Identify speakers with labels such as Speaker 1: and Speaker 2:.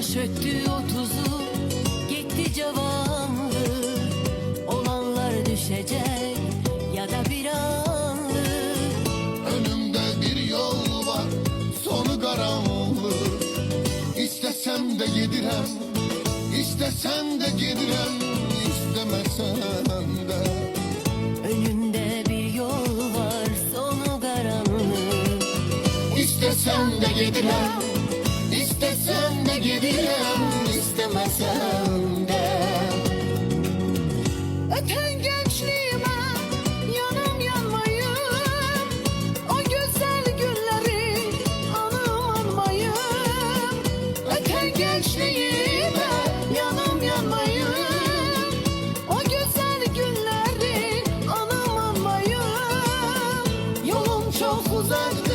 Speaker 1: Yaş öttü otuzu gitti cavanlığı Olanlar düşecek ya da bir anlık
Speaker 2: Önümde bir yol var sonu karanlık. İstesem de yedirem İstesem de yedirem İstemesem de.
Speaker 1: Önünde bir yol var sonu karanlık.
Speaker 2: İstesem de yedirem gidiyorum istemesem de.
Speaker 1: Öten gençliğime yanım yanmayım. O güzel günleri anım anmayım. Öten gençliğime yanım yanmayım. O güzel günleri anım anmayım. Yolum çok uzak